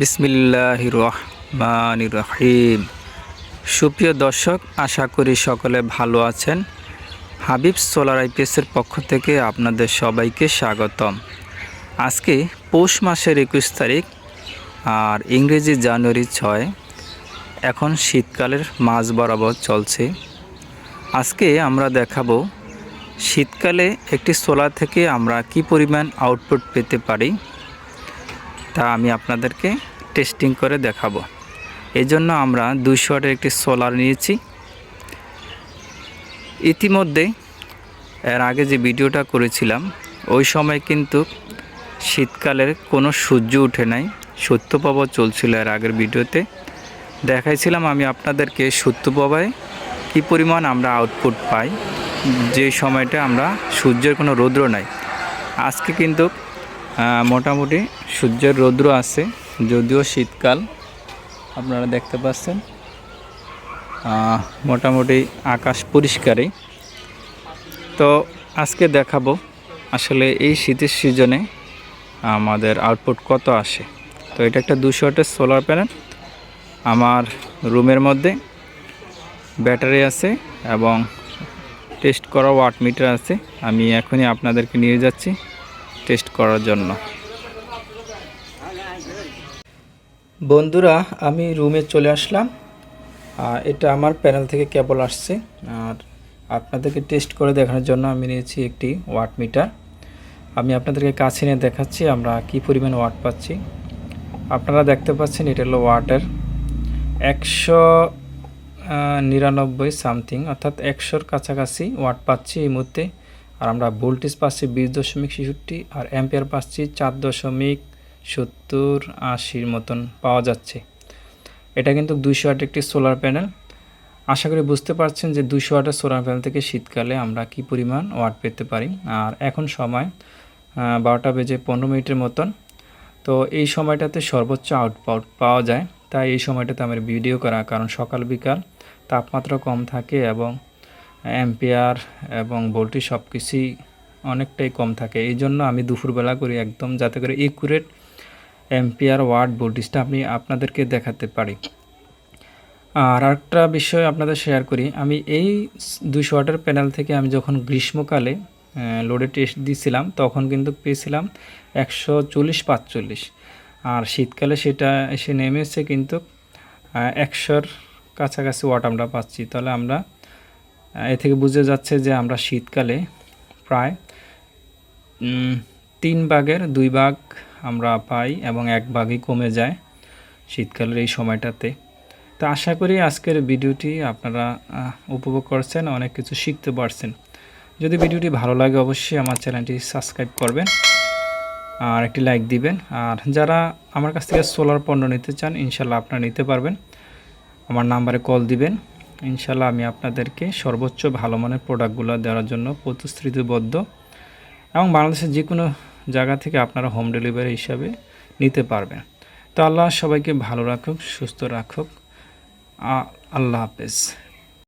বিসমিল্লাহ রহমান রহিম সুপ্রিয় দর্শক, আশা করি সকলে ভালো আছেন। হাবিব সোলার আইপিএসের পক্ষ থেকে আপনাদের সবাইকে স্বাগতম। আজকে পৌষ মাসের একুশ তারিখ, আর ইংরেজি জানুয়ারি ছয়। এখন শীতকালের মাঝ বরাবর চলছে। আজকে আমরা দেখাবো শীতকালে একটি সোলার থেকে আমরা কি পরিমাণ আউটপুট পেতে পারি। তা আমি আপনাদেরকে টেস্টিং করে দেখাবো। এই জন্য আমরা দুইশো ওয়াটের একটি সোলার নিয়েছি। ইতিমধ্যে, এর আগে যে ভিডিওটা করেছিলাম, ওই সময় কিন্তু শীতকালের কোনো সূর্য উঠে নাই সত্যপ্রভা চলছিল এর আগের ভিডিওতে। দেখাইছিলাম আমি আপনাদেরকে সত্যপ্রবাহে কী পরিমাণ আমরা আউটপুট পাই, যে সময়টা আমরা সূর্যের কোনো রৌদ্র নাই। আজকে কিন্তু মোটামুটি সূর্যের রৌদ্র আছে, যদিও শীতকাল, আপনারা দেখতে পাচ্ছেন। মোটামুটি আকাশ পরিষ্কারই। তো আজকে দেখাবো আসলে এই শীতের সিজনে আমাদের আউটপুট কত আসে। তো এটা একটা দুশো ওয়াটের সোলার প্যানেল আমার রুমের মধ্যে ব্যাটারি আছে এবং টেস্ট করা ওয়াট মিটার আছে। আমি এখনই আপনাদেরকে নিয়ে যাচ্ছি। টেস্ট করার জন্য। বন্ধুরা, আমি রুমে চলে আসলাম। এটা আমার প্যানেল থেকে কেবল আসছে। আর আপনাদেরকে টেস্ট করে দেখানোর জন্য আমি নিয়েছি একটি ওয়াট মিটার আমি আপনাদেরকে কাছে নিয়ে দেখাচ্ছি আমরা কি পরিমাণ ওয়াট পাচ্ছি। আপনারা দেখতে পাচ্ছেন এটা হলো ওয়াটের একশো নিরানব্বই সামথিং অর্থাৎ একশোর কাছাকাছি ওয়াট পাচ্ছি এই মুহূর্তে। আর আমরা ভোল্টেজ পাচ্ছি বিশ দশমিক ছেষট্টি আর অ্যাম্পিয়ার পাচ্ছি চার দশমিক সত্তর আশির মতন পাওয়া যাচ্ছে। এটা কিন্তু দুইশো আট একটি সোলার প্যানেল আশা করি বুঝতে পারছেন যে দুইশো ওয়াটের সোলার প্যানেল থেকে শীতকালে আমরা কি পরিমাণ ওয়াট পেতে পারি। আর এখন সময় বারোটা বেজে পনেরো মিনিটের মতন। তো এই সময়টাতে সর্বোচ্চ আউটপাউট পাওয়া যায়। তাই এই সময়টাতে আমার ভিডিও করা, কারণ সকাল বিকাল, তাপমাত্রা কম থাকে এবং অ্যাম্পিয়ার এবং ভোল্টেজ সব কিছুই অনেকটাই কম থাকে। এই জন্য আমি দুপুরবেলা করি একদম যাতে করে একুরেট অ্যাম্পিয়ার ওয়াট ভোল্টেজটা আমি আপনাদেরকে দেখাতে পারি। আর একটা বিষয় আপনাদের শেয়ার করি। আমি এই দুইশো ওয়াটের প্যানেল থেকে আমি যখন গ্রীষ্মকালে লোডে টেস্ট দিয়েছিলাম তখন কিন্তু পেয়েছিলাম একশো চল্লিশ পাঁচচল্লিশ। আর শীতকালে সেটা এসে নেমেছে কিন্তু একশোর কাছাকাছি ওয়াট আমরা পাচ্ছি। তাহলে আমরা এ থেকে বুঝে যাচ্ছে যে আমরা শীতকালে প্রায় তিন ভাগের দুই ভাগ আমরা পাই এবং এক ভাগই কমে যায় শীতকালের এই সময়টাতে। তো আশা করি আজকের ভিডিওটি আপনারা উপভোগ করছেন, অনেক কিছু শিখতে পারছেন। যদি ভিডিওটি ভালো লাগে অবশ্যই আমার চ্যানেলটি সাবস্ক্রাইব করবেন আর একটি লাইক দিবেন। আর যারা আমার কাছ থেকে সোলার পণ্য নিতে চান, ইনশাল্লাহ আপনারা নিতে পারবেন। আমার নাম্বারে কল দিবেন। ইনশাল্লাহ আমি আপনাদেরকে সর্বোচ্চ ভালো মানের প্রোডাক্টগুলো দেওয়ার জন্য প্রতিশ্রুতিবদ্ধ। এবং বাংলাদেশের যে কোনো জায়গা থেকে আপনারা হোম ডেলিভারি হিসাবে নিতে পারবেন। তো আল্লাহ সবাইকে ভালো রাখুক, সুস্থ রাখুক। আল্লাহ হাফেজ।